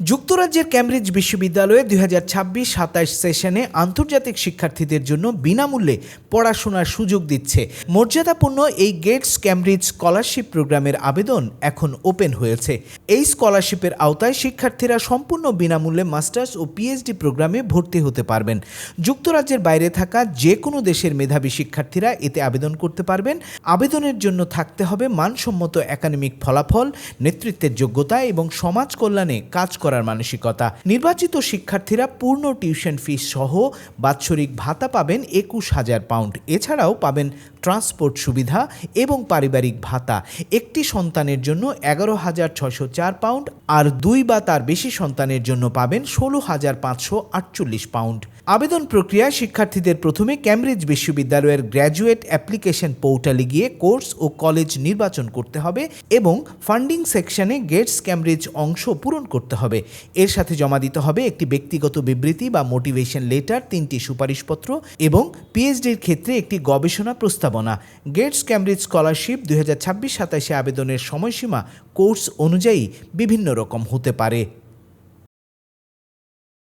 যুক্তরাজ্যের ক্যামব্রিজ বিশ্ববিদ্যালয়ে দুই হাজার ছাব্বিশ সাতাশ সেশনে আন্তর্জাতিক শিক্ষার্থীদের জন্য বিনামূল্যে পড়াশোনার সুযোগ দিচ্ছে। মর্যাদাপূর্ণ এই গেটস ক্যামব্রিজ স্কলারশিপ প্রোগ্রামের আবেদন এখন ওপেন হয়েছে। এই স্কলারশিপের আওতায় শিক্ষার্থীরা সম্পূর্ণ বিনামূল্যে মাস্টার্স ও পিএইচডি প্রোগ্রামে ভর্তি হতে পারবেন। যুক্তরাজ্যের বাইরে থাকা যে কোনো দেশের মেধাবী শিক্ষার্থীরা এতে আবেদন করতে পারবেন। আবেদনের জন্য থাকতে হবে মানসম্মত একাডেমিক ফলাফল, নেতৃত্বের যোগ্যতা এবং সমাজ কল্যাণে কাজ করার মানসিকতা। নির্বাচিত শিক্ষার্থীরা পূর্ণ টিউশন ফিস সহ বাৎসরিক ভাতা পাবেন একুশ হাজার পাউন্ড। এছাড়াও পাবেন ট্রান্সপোর্ট সুবিধা এবং পারিবারিক ভাতা। একটি সন্তানের জন্য এগারো হাজার ছশো চার পাউন্ড আর দুই বা তার বেশি সন্তানের জন্য পাবেন ষোলো হাজার পাঁচশো আটচল্লিশ পাউন্ড। আবেদন প্রক্রিয়ায় শিক্ষার্থীদের প্রথমে ক্যামব্রিজ বিশ্ববিদ্যালয়ের গ্র্যাজুয়েট অ্যাপ্লিকেশন পোর্টালে গিয়ে কোর্স ও কলেজ নির্বাচন করতে হবে এবং ফান্ডিং সেকশনে গেটস ক্যামব্রিজ অংশ পূরণ করতে হবে। এর সাথে জমা দিতে হবে একটি ব্যক্তিগত বিবৃতি বা মোটিভেশন লেটার, তিনটি সুপারিশপত্র এবং পিএইচডির ক্ষেত্রে একটি গবেষণা প্রস্তাবনা। গেটস ক্যামব্রিজ স্কলারশিপ দুই হাজার ছাব্বিশ সাতাশে আবেদনের সময়সীমা কোর্স অনুযায়ী বিভিন্ন রকম হতে পারে।